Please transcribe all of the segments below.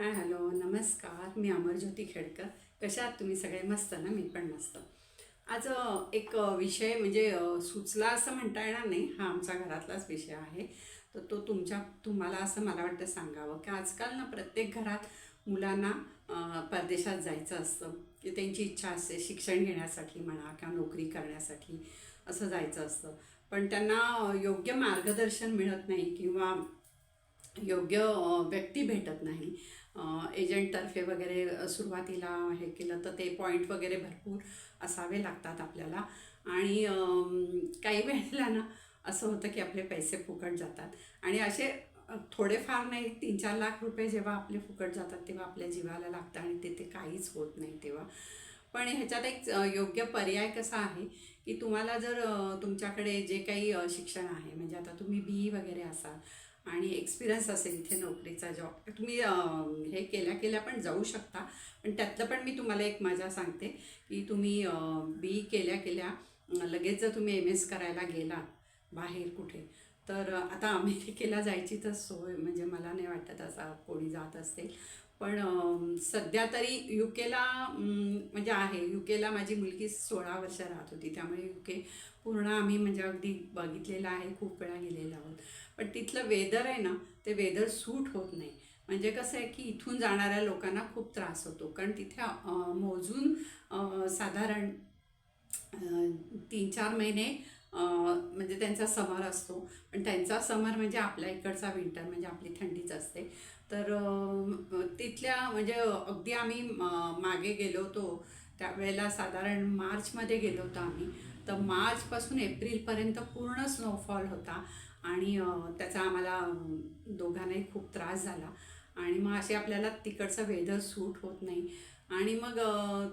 Hi hello नमस्कार. मी अमरज्योती खेडकर. कशा आहात तुम्ही? सगळे मस्त ना? मी पण मस्त. आज एक विषय म्हणजे सुचला असं म्हणता येणार नाही. हा आमचा घरातलाच विषय आहे. तर तो तुमच्या तुम्हाला असं मला वाटतं सांगावं की आजकाल ना प्रत्येक घरात मुलांना परदेशात जायचं असतं. की त्यांची इच्छा असते शिक्षण घेण्यासाठी म्हणा किंवा नोकरी करण्यासाठी असं जायचं असतं. पण त्यांना योग्य मार्गदर्शन मिळत नाही किंवा योग्य व्यक्ती भेटत नाही. एजंटतर्फे वगैरे सुरुवातीला हे केलं तर ते पॉईंट वगैरे भरपूर असावे लागतात आपल्याला. आणि काही वेळेला ना असं होतं की आपले पैसे फुकट जातात. आणि असे थोडेफार नाही तीन चार लाख रुपये जेव्हा आपले फुकट जातात तेव्हा आपल्या जीवाला लागतं आणि तिथे काहीच होत नाही तेव्हा. पण ह्याच्यात एक योग्य पर्याय कसा आहे की तुम्हाला जर तुमच्याकडे जे काही शिक्षण आहे म्हणजे आता तुम्ही बी ई वगैरे असाल आणि एक्सपिरियन्स असेल इथे नोकरीचा जॉब तुम्ही हे केल्या केल्या पण जाऊ शकता. पण त्यातलं पण मी तुम्हाला एक मजा सांगते की तुम्ही बी केल्या केल्या लगेच जर तुम्ही एम एस करायला गेला बाहेर कुठे तर आता अमेरिकेला जायची तर सोय म्हणजे मला नाही वाटत असा कोणी जात असते पण सध्या तरी यू केला म्हणजे आहे. यू केला माझी मुलगी सोळा वर्ष राहत होती. त्यामुळे यू के पूर्ण आम्ही म्हणजे अगदी बघितलेलं आहे खूप वेळा गेलेलो आहोत. पण तिथलं वेदर आहे ना ते वेदर सूट होत नाही. म्हणजे कसं आहे की इथून जाणाऱ्या लोकांना खूप त्रास होतो. कारण तिथे मोजून साधारण तीन चार महिने म्हणजे त्यांचा समर असतो. पण त्यांचा समर म्हणजे आपल्या इकडचा विंटर म्हणजे आपली थंडीच असते. तर तिथल्या म्हणजे अगदी आम्ही मागे गेलो होतो. त्यावेळेला साधारण मार्चमध्ये गेलो होतो आम्ही. तर मार्चपासून एप्रिलपर्यंत पूर्ण स्नोफॉल होता आणि त्याचा आम्हाला दोघांनाही खूप त्रास झाला. आणि मग असे आपल्याला तिकडचं वेदर सूट होत नाही. आणि मग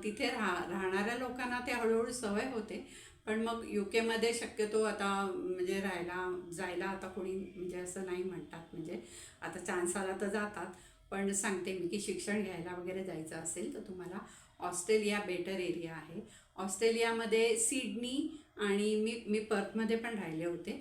तिथे राहा राहणाऱ्या लोकांना ते हळूहळू सवय होते. पण मग यू केमध्ये शक्यतो आता म्हणजे राहायला जायला आता कोणी म्हणजे असं नाही म्हणतात. म्हणजे आता चान्स आला तर जातात. पण सांगते मी की शिक्षण घ्यायला वगैरे जायचं असेल तर तुम्हाला ऑस्ट्रेलिया बेटर एरिया आहे. ऑस्ट्रेलियामध्ये सिडनी आणि मी मी पर्थमध्ये पण राहिले होते.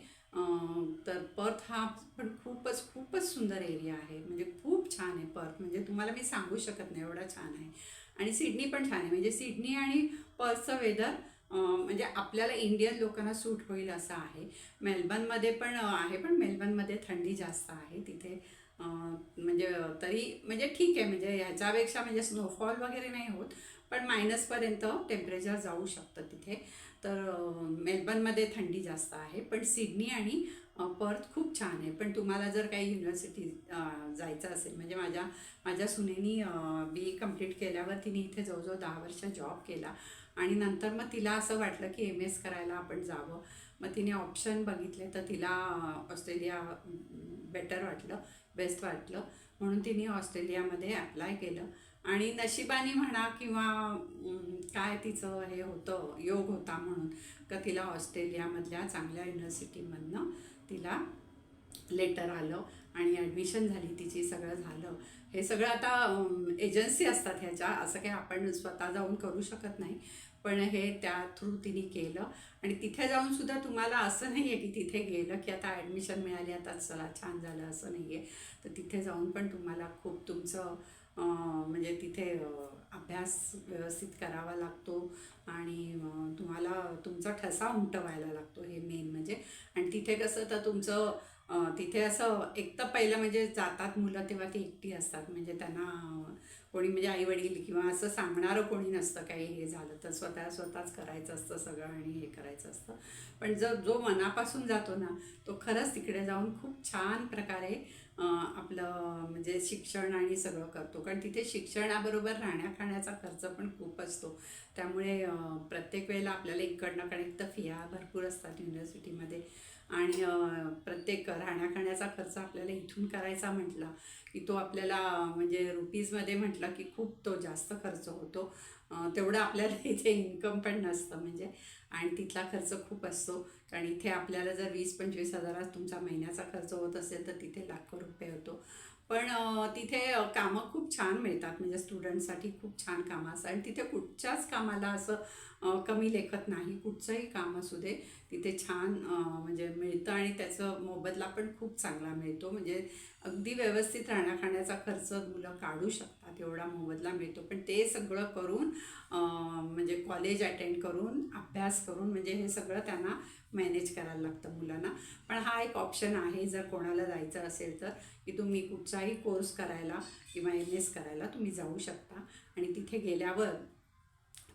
तर पर्थ हा पण खूपच खूपच सुंदर एरिया आहे. म्हणजे खूप छान आहे पर्थ. म्हणजे तुम्हाला मी सांगू शकत नाही एवढा छान आहे. आणि सिडनी पण छान आहे. म्हणजे सिडनी आणि पर्थचं वेदर म्हणजे आपल्याला इंडियन लोकांना सूट होईल असं आहे. मेलबर्नमध्ये पण आहे पण मेलबर्नमध्ये थंडी जास्त आहे तिथे. म्हणजे तरी म्हणजे ठीक आहे म्हणजे ह्याच्यापेक्षा म्हणजे स्नोफॉल वगैरे नाही होत पण मायनसपर्यंत टेम्परेचर जाऊ शकतं तिथे. तर मेलबर्नमध्ये थंडी जास्त आहे पण सिडनी आणि पर्थ खूप छान आहे. पण तुम्हाला जर काही युनिव्हर्सिटी जायचं असेल म्हणजे माझ्या माझ्या सुनेनी बी ए कंप्लीट केल्यावर तिने इथे जवळजवळ दहा वर्ष जॉब केला. आणि नंतर मग तिला असं वाटलं की एम एस करायला आपण जावं. मग तिने ऑप्शन बघितले तर तिला ऑस्ट्रेलिया बेटर वाटलं. बेस्ट वाटलं. म्हणून तिने ऑस्ट्रेलियामध्ये अप्लाय केलं. आणि नशिबाने म्हणा किंवा काय तिचं हे होतं योग होता म्हणून का तिला ऑस्ट्रेलियामधल्या चांगल्या युनिव्हर्सिटीमधनं तिला लेटर आलं आणि ॲडमिशन झाली तिची सगळं झालं. हे सगळं आता एजन्सी असतात ह्याच्या असं काही आपण स्वतः जाऊन करू शकत नाही. पण हे त्या थ्रू तिने केलं. आणि तिथे जाऊन सुद्धा तुम्हाला असं नाही आहे की तिथे गेलं की आता ॲडमिशन मिळाली आता चला छान झालं असं नाही आहे तर तिथे जाऊन पण तुम्हाला खूप तुमचं म्हणजे तिथे अभ्यास व्यवस्थित करावा लागतो. आणि तुम्हाला तुमचा ठसा उमटवायला लागतो हे मेन म्हणजे. आणि तिथे कसं तर तुमचं तिथे असं एक तर पहिलं म्हणजे जातात मुलं तेव्हा ती एकटी असतात. म्हणजे त्यांना कोणी म्हणजे आई वडील किंवा असं सांगणारं कोणी नसतं काही हे झालं तर स्वतः स्वतःच करायचं असतं सगळं आणि हे करायचं असतं. पण जर जो मनापासून जातो ना तो खरंच तिकडे जाऊन खूप छान प्रकारे आपलं म्हणजे शिक्षण आणि सगळं करतो. कारण तिथे शिक्षणाबरोबर राहण्या खाण्याचा खर्च पण खूप असतो. त्यामुळे प्रत्येक वेळेला आपल्याला इकडनं कारण एक तर फिया भरपूर असतात युनिव्हर्सिटीमध्ये. आणि प्रत्येक राहण्याखाण्याचा खर्च आपल्याला इथून करायचा म्हटला की तो आपल्याला म्हणजे रुपीजमध्ये म्हटला की खूप तो जास्त खर्च होतो. तेवढं आपल्याला इथे इन्कम पण नसतं म्हणजे. आणि तिथला खर्च खूप असतो. कारण इथे आपल्याला जर वीस पंचवीस हजारात तुमचा महिन्याचा खर्च होत असेल तर तिथे लाखो रुपये होतो. पण तिथे कामं खूप छान मिळतात. म्हणजे स्टुडंटसाठी खूप छान कामं असतात. आणि तिथे कुठच्याच कामाला असं कमी लेखत नाही. कुठचंही काम असू दे तिथे छान म्हणजे मिळतं आणि त्याचं मोबदला पण खूप चांगला मिळतो. म्हणजे अगदी व्यवस्थित राहण्याखाण्याचा खर्च मुलं काढू शकतात एवढा मोबदला मिळतो. पण ते सगळं करून म्हणजे कॉलेज अटेंड करून अभ्यास करून म्हणजे हे सगळं त्यांना मॅनेज करायला लागतं मुलांना. पण हा एक ऑप्शन आहे जर कोणाला जायचं असेल तर की तुम्ही कुठचं कुठचाही कोर्स करायला किंवा एम एस करायला तुम्ही जाऊ शकता. आणि तिथे गेल्यावर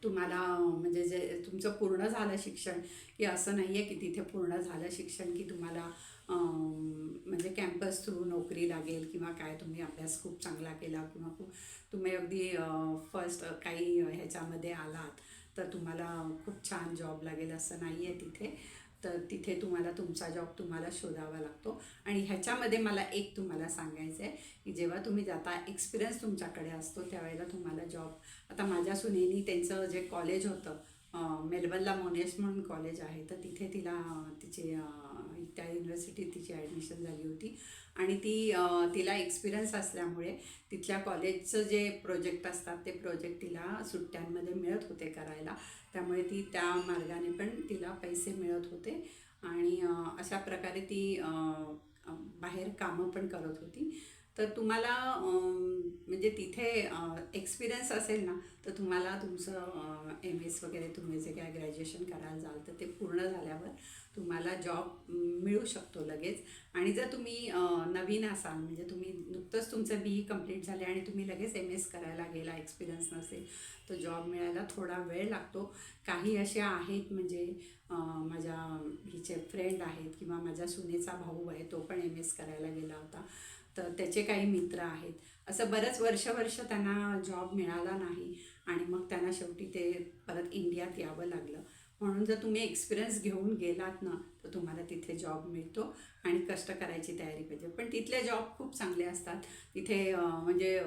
तुम्हाला म्हणजे जे तुमचं पूर्ण झालं शिक्षण की असं नाही आहे की तिथे पूर्ण झालं शिक्षण की तुम्हाला म्हणजे कॅम्पस थ्रू नोकरी लागेल किंवा काय तुम्ही अभ्यास खूप चांगला केला किंवा खूप तुम्ही अगदी फर्स्ट काही ह्याच्यामध्ये आलात तर तुम्हाला खूप छान जॉब लागेल असं नाही आहे तिथे. तर तिथे तुम्हाला तुमचा जॉब तुम्हाला शोधावा लागतो. आणि ह्याच्यामध्ये मला एक तुम्हाला सांगायचं आहे की जेव्हा तुम्ही जाता एक्सपिरियन्स तुमच्याकडे असतो त्यावेळेला तुम्हाला जॉब आता माझ्या सुनेनी त्यांचं जे कॉलेज होतं अं, मोनेश मोनेस म्हणून कॉलेज आहे तर तिथे तिला तिचे त्या युनिव्हर्सिटीत तिची ॲडमिशन झाली होती. आणि ती तिला एक्सपिरियन्स असल्यामुळे तिथल्या कॉलेजचं जे प्रोजेक्ट असतात ते प्रोजेक्ट तिला सुट्ट्यांमध्ये मिळत होते करायला. त्यामुळे ती त्या मार्गाने पण तिला पैसे मिळत होते. आणि अशा प्रकारे ती बाहेर कामं पण करत होती. तर तुम्हाला म्हणजे तिथे एक्सपिरियन्स असेल ना तर तुम्हाला तुमचं एम एस वगैरे तुम्ही जे काय ग्रॅज्युएशन करायला जाल तर ते पूर्ण झाल्यावर तुम्हाला जॉब मिळू शकतो लगेच. आणि जर तुम्ही नवीन असाल म्हणजे तुम्ही नुकतंच तुमचं बी ई कंप्लीट झाले आणि तुम्ही लगेच एम एस करायला गेला एक्सपिरियन्स नसेल तर जॉब मिळायला थोडा वेळ लागतो. काही असे आहेत म्हणजे माझ्या हिचे फ्रेंड आहेत किंवा माझ्या सुनेचा भाऊ आहे तो पण एम एस करायला गेला होता. तर त्याचे काही मित्र आहेत. असं बरंच वर्ष वर्ष त्यांना जॉब मिळाला नाही आणि मग त्यांना शेवटी ते परत इंडियात यावं लागलं. म्हणून जर तुम्ही एक्सपिरियन्स घेऊन गेलात ना तर तुम्हाला तिथे जॉब मिळतो आणि कष्ट करायची तयारी पाहिजे. पण तिथले जॉब खूप चांगले असतात. तिथे म्हणजे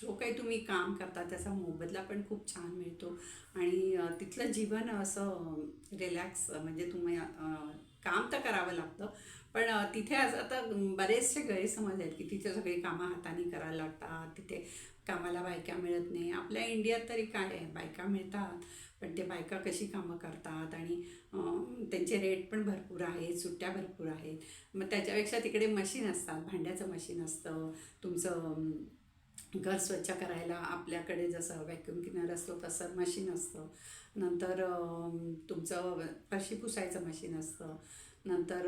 जो काही तुम्ही काम करता त्याचा मोबदला पण खूप छान मिळतो. आणि तिथलं जीवन असं रिलॅक्स म्हणजे तुम्ही काम तर करावं लागतं पण तिथे आज आता बरेचसे गैरसमज आहेत की तिथे सगळी कामं हाताने करायला लागतात. तिथे कामाला बायका मिळत नाही. आपल्या इंडियात तरी काय आहे? बायका मिळतात पण ते बायका कशी कामं करतात? आणि त्यांचे रेट पण भरपूर आहेत सुट्ट्या भरपूर आहेत. मग त्याच्यापेक्षा तिकडे मशीन असतात. भांड्याचं मशीन असतं. तुमचं घर स्वच्छ करायला आपल्याकडे जसं व्हॅक्युम क्लिनर असतो तसं मशीन असतं. नंतर तुमचं फरशी पुसायचं मशीन असतं. नंतर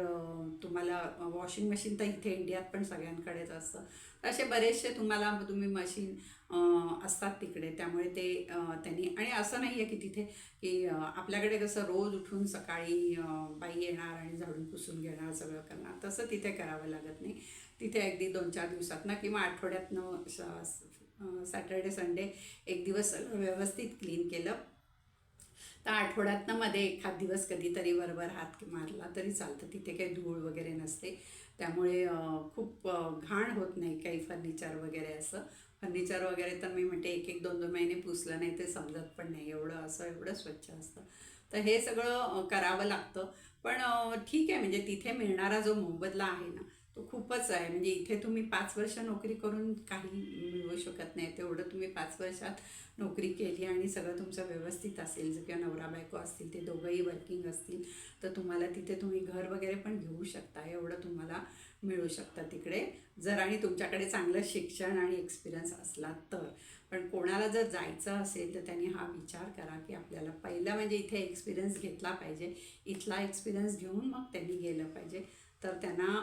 तुम्हाला वॉशिंग मशीन तर इथे इंडियात पण सगळ्यांकडेच असतं. असे बरेचसे तुम्हाला तुम्ही मशीन असतात तिकडे. त्यामुळे ते त्यांनी आणि असं नाही आहे की तिथे की आपल्याकडे कसं रोज उठून सकाळी बाई येणार आणि झाडून पुसून घेणार सगळं करणार. तसं तिथे करावं लागत नाही. तिथे अगदी दोन चार दिवसातनं किंवा आठवड्यातनं सॅटर्डे संडे एक दिवस व्यवस्थित क्लीन केलं. तर आठवड्यातनं मध्ये एखाद दिवस कधीतरी वरवर हात मारला तरी चालतं. तिथे काही धूळ वगैरे नसते. त्यामुळे खूप घाण होत नाही काही फर्निचर वगैरे असं. फर्निचर वगैरे तर मी म्हणते एक एक दोन दोन महिने पुसलं नाही ते समजत पण नाही. एवढं असं एवढं स्वच्छ असतं. तर हे सगळं करावं लागतं. पण ठीक आहे म्हणजे तिथे मिळणारा जो मोबदला आहे ना तो खूपच आहे. म्हणजे इथे तुम्ही पाच वर्ष नोकरी करून काही मिळवू शकत नाही. तेवढं तुम्ही पाच वर्षात नोकरी केली आणि सगळं तुमचं व्यवस्थित असेल. जर किंवा नवरा बायको असतील ते दोघंही वर्किंग असतील तर तुम्हाला तिथे तुम्ही घर वगैरे पण घेऊ शकता. एवढं तुम्हाला मिळू शकतं तिकडे. जर आणि तुमच्याकडे चांगलं शिक्षण आणि एक्सपिरियन्स असला तर. पण कोणाला जर जायचं असेल तर त्यांनी हा विचार करा की आपल्याला पहिला म्हणजे इथे एक्सपिरियन्स घेतला पाहिजे. इथला एक्सपिरियन्स घेऊन मग त्यांनी गेलं पाहिजे. तर त्यांना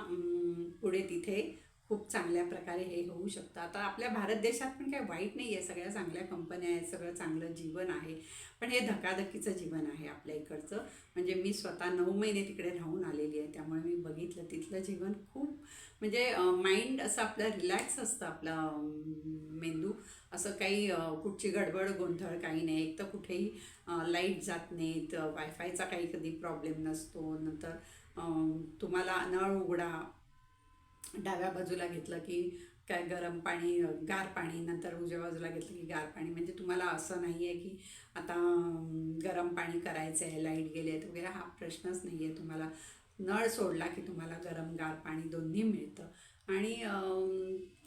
पुढे तिथे खूप चांगल्या प्रकारे हे होऊ शकतं. आता आपल्या भारत देशात पण काही वाईट नाही आहे. सगळ्या चांगल्या कंपन्या आहेत. सगळं चांगलं जीवन आहे. पण हे धकाधकीचं जीवन आहे आपल्या इकडचं. म्हणजे मी स्वतः नऊ महिने तिकडे राहून आलेली आहे. त्यामुळे मी बघितलं तिथलं जीवन खूप म्हणजे माइंड असं आपलं रिलॅक्स असतं. आपलं असं काही कुठची गडबड गोंधळ काही नाही. एक तर कुठेही लाइट जात नाहीत वायफायचा काही कधी प्रॉब्लेम नसतो. नंतर तुम्हाला नळ उघडा डाव्या बाजूला घेतलं की काय गरम पाणी गार पाणी नंतर उजव्या बाजूला घेतलं की गार पाणी. म्हणजे तुम्हाला असं नाही आहे की आता गरम पाणी करायचं आहे लाइट गेले आहेत वगैरे हा प्रश्नच नाही आहे तुम्हाला नळ सोडला की तुम्हाला गरम गार पाणी दोन्ही मिळतं. आणि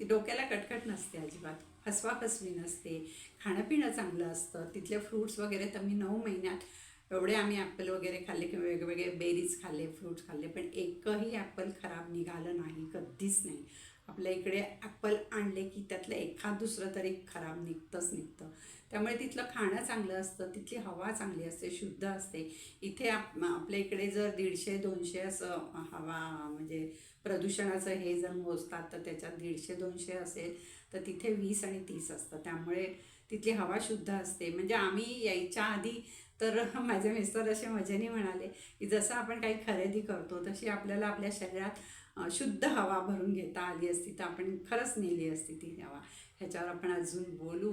ती डोक्याला कटकट नसते अजिबात. फसवा फसवी नसते. खाणंपिणं चांगलं असतं. तिथले फ्रूट्स वगैरे तर मी नऊ महिन्यात एवढे आम्ही ॲपल वगैरे खाल्ले किंवा वेगवेगळे बेरीज खाल्ले फ्रूट्स खाल्ले पण एकही ॲपल खराब निघालं नाही कधीच नाही. आपल्या इकडे ॲपल आणले की त्यातलं एखाद दुसरं तरी खराब निघतंच निघतं. त्यामुळे तिथलं खाणं चांगलं असतं तिथली हवा चांगली असते शुद्ध असते. इथे आप आपल्या इकडे जर दीडशे दोनशे असं हवा म्हणजे प्रदूषणाचं हे जर मोजतात तर त्याच्यात दीडशे दोनशे असेल तर तिथे वीस आणि तीस असतं. त्यामुळे तिथली हवा शुद्ध असते. म्हणजे आम्ही यायच्या आधी तर माझे मिस्टर असे मजेने म्हणाले की जसं आपण काही खरेदी करतो तशी आपल्याला आपल्या शरीरात शुद्ध हवा भरून घेता आली असती तर आपण खरंच नेली असती ती हवा. ह्याच्यावर आपण अजून बोलू.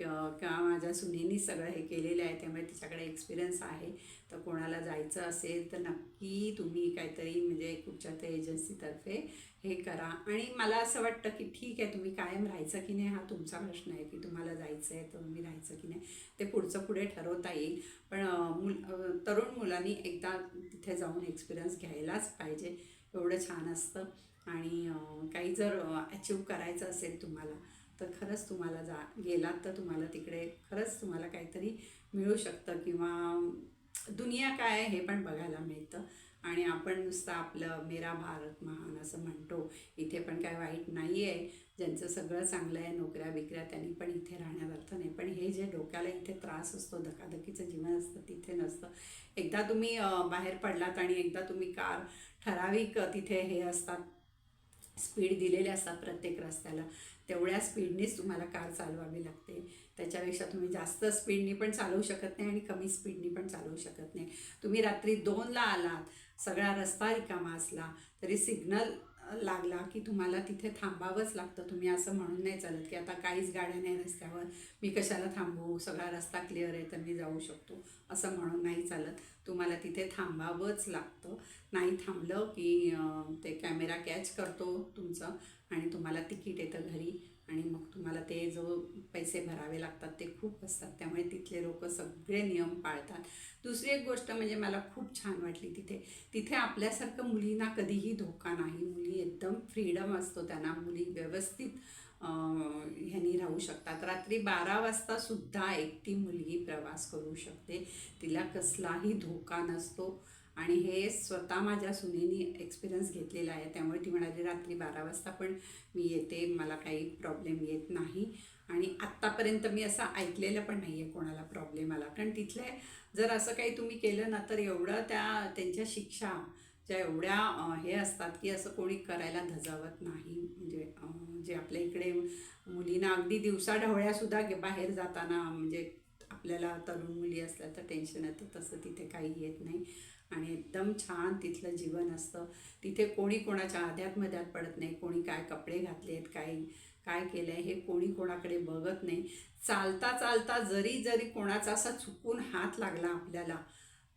किंवा माझ्या सुनेनी सगळं हे केलेलं आहे त्यामुळे तिच्याकडे एक्सपिरियन्स आहे. तर कोणाला जायचं असेल तर नक्की तुम्ही काहीतरी म्हणजे कुठच्या तर एजन्सीतर्फे हे करा. आणि मला असं वाटतं की ठीक आहे तुम्ही कायम राहायचं की नाही हा तुमचा प्रश्न आहे की तुम्हाला जायचं आहे तर तुम्ही राहायचं की नाही. ते पुढचं पुढे ठरवता येईल. पण मुल तरुण मुलांनी एकदा तिथे जाऊन एक्सपिरियन्स घ्यायलाच पाहिजे. एवढं छान असतं. आणि काही जर अचीव करायचं असेल तुम्हाला तर खरंच तुम्हाला जा गेलात तर तुम्हाला तिकडे खरंच तुम्हाला काहीतरी मिळू शकतं किंवा दुनिया काय आहे हे पण बघायला मिळतं. आणि आपण नुसतं आपलं मेरा भारत महान असं म्हणतो. इथे पण काय वाईट नाही आहे. ज्यांचं सगळं चांगलं आहे नोकऱ्या बिकऱ्या त्यांनी पण इथे राहण्यात अर्थ नाही. पण हे जे डोक्याला इथे त्रास असतो धकाधकीचं जीवन असतं तिथे नसतं. एकदा तुम्ही बाहेर पडलात आणि एकदा तुम्ही कार ठराविक तिथे हे असतात. स्पीड दिलेले असतात प्रत्येक रस्त्याला. तेवढ्या स्पीडनेच तुम्हाला कार चालवावी लागते. त्याच्यापेक्षा तुम्ही जास्त स्पीडनी पण चालवू शकत नाही आणि कमी स्पीडनी पण चालवू शकत नाही. तुम्ही रात्री दोनला आलात सगळा रस्ता रिकामा असला तरी सिग्नल लागला की तुम्हाला तिथे थांबावंच लागतं. तुम्ही असं म्हणून नाही चालत की आता काहीच गाड्या नाही रस्त्यावर. मी कशाला थांबू? सगळा रस्ता क्लिअर आहे तर मी जाऊ शकतो. असं म्हणून नाही चालत. तुम्हाला तिथे थांबावंच लागतं. नाही थांबलं की ते कॅमेरा कॅच करतो तुमचं आणि तुम्हाला तिकीट येतं घरी. आणि मग तुम्हाला ते जो पैसे भरावे लागतात ते खूप असतात. त्यामुळे तिथले लोक सगळे नियम पाळतात. दुसरी एक गोष्ट म्हणजे मला खूप छान वाटली तिथे. तिथे आपल्यासारखं मुलींना कधीही धोका नाही. मुली एकदम फ्रीडम असतो त्यांना. मुली व्यवस्थित अं, ह्यानी राहू शकतात. रात्री बारा वाजता सुद्धा एकटी मुलगी प्रवास करू शकते. तिला कसलाही धोका नसतो. आणि हे स्वतः माझ्या सुनेनी एक्सपिरियन्स घेतलेला आहे. त्यामुळे ती म्हणाली रात्री बारा वाजता पण मी येते मला काही प्रॉब्लेम येत नाही. आणि आत्तापर्यंत मी असं ऐकलेलं पण नाही आहे कोणाला प्रॉब्लेम आला. कारण तिथले जर असं काही तुम्ही केलं ना तर एवढं त्या त्यांच्या शिक्षा ज्या एवढ्या हे असतात की असं कोणी करायला धजावत नाही. म्हणजे जे आपल्या इकडे मुलींना अगदी दिवसा ढवळ्यासुद्धा बाहेर जाताना म्हणजे आपल्याला तरुण मुली असल्या तर टेन्शन येतं तसं तिथे काही येत नाही. आणि एकदम छान तिथलं जीवन असतं. तिथे कोणी कोणाच्या आध्यात मध्यात पडत नाही. कोणी काय कपडे घातले आहेत काय काय केलं आहे हे कोणी कोणाकडे बघत नाही. चालता चालता जरी जरी कोणाचा असा चुकून हात लागला आपल्याला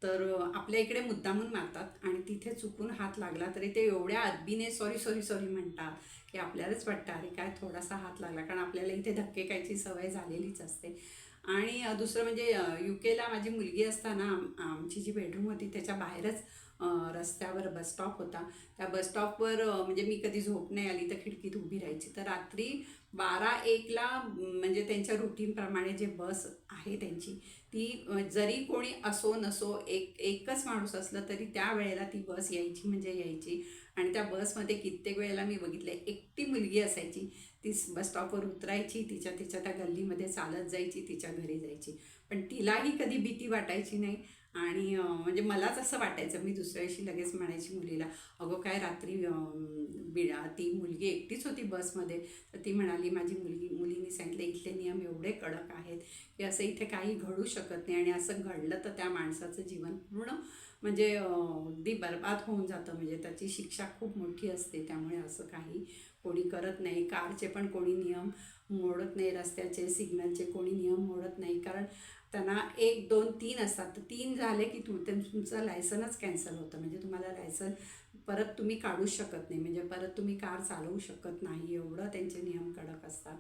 तर आपल्या इकडे मुद्दामून मारतात आणि तिथे चुकून हात लागला तरी ते एवढ्या अदबीने सॉरी सॉरी सॉरी म्हणतात की आपल्यालाच वाटतं अरे काय थोडासा हात लागला. कारण आपल्याला इथे धक्के खायची सवय झालेलीच असते. आणि दुसरं म्हणजे यू केला माझी मुलगी असताना आमची जी बेडरूम होती त्याच्या बाहेरच रस्त्यावर बस स्टॉप होता. त्या बस स्टॉपवर म्हणजे मी कधी झोप नाही आली तर खिडकीत उभी राहायची. तर रात्री बारा एकला म्हणजे त्यांच्या रुटीनप्रमाणे जे बस आहे त्यांची ती जरी कोणी असो नसो एक एकच माणूस असलं तरी त्या वेळेला ती बस यायची म्हणजे यायची. आणि त्या बसमध्ये कित्येक वेळेला मी बघितलं एकटी मुलगी असायची. ती बस स्टॉपवर उतरायची तिच्या तिच्या त्या गल्लीमध्ये चालत जायची तिच्या घरी जायची. पण तिलाही कधी भीती वाटायची नाही. आणि म्हणजे मलाच असं वाटायचं मी दुसऱ्या दिवशी लगेच म्हणायची मुलीला अगं काय रात्री बिळा बिडा ती मुलगी एकटीच होती बसमध्ये. तर ती म्हणाली माझी मुलगी मुलीने सांगितलं इथले नियम एवढे कडक आहेत की असं इथे काही घडू शकत नाही. आणि असं घडलं तर त्या माणसाचं जीवन पूर्ण म्हणजे अगदी बरबाद होऊन जातं. म्हणजे त्याची शिक्षा खूप मोठी असते त्यामुळे असं काही कोणी करत नाही कारचे पण कोणी नियम मोडत नाही रस्त्याचे सिग्नलचे कोणी नियम मोडत नाही. कारण त्यांना एक दोन तीन असतात. तर तीन झाले की तु तुमचं लायसनच कॅन्सल होतं. म्हणजे तुम्हाला लायसन परत तुम्ही काढू शकत नाही. म्हणजे परत तुम्ही कार चालवू शकत नाही. एवढं त्यांचे नियम कडक असतात.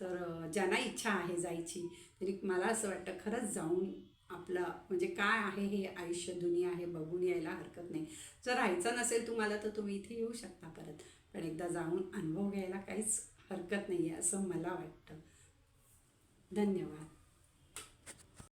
तर ज्यांना इच्छा आहे जायची तरी मला असं वाटतं खरंच जाऊन आपलं म्हणजे काय आहे हे आयुष्य दुनिया आहे बघून यायला हरकत नाही. जर राहायचं नसेल तुम्हाला तर तुम्ही इथे येऊ शकता परत. पण एकदा जाऊन अनुभव घ्यायला काहीच हरकत नाही आहे असं मला वाटतं. धन्यवाद.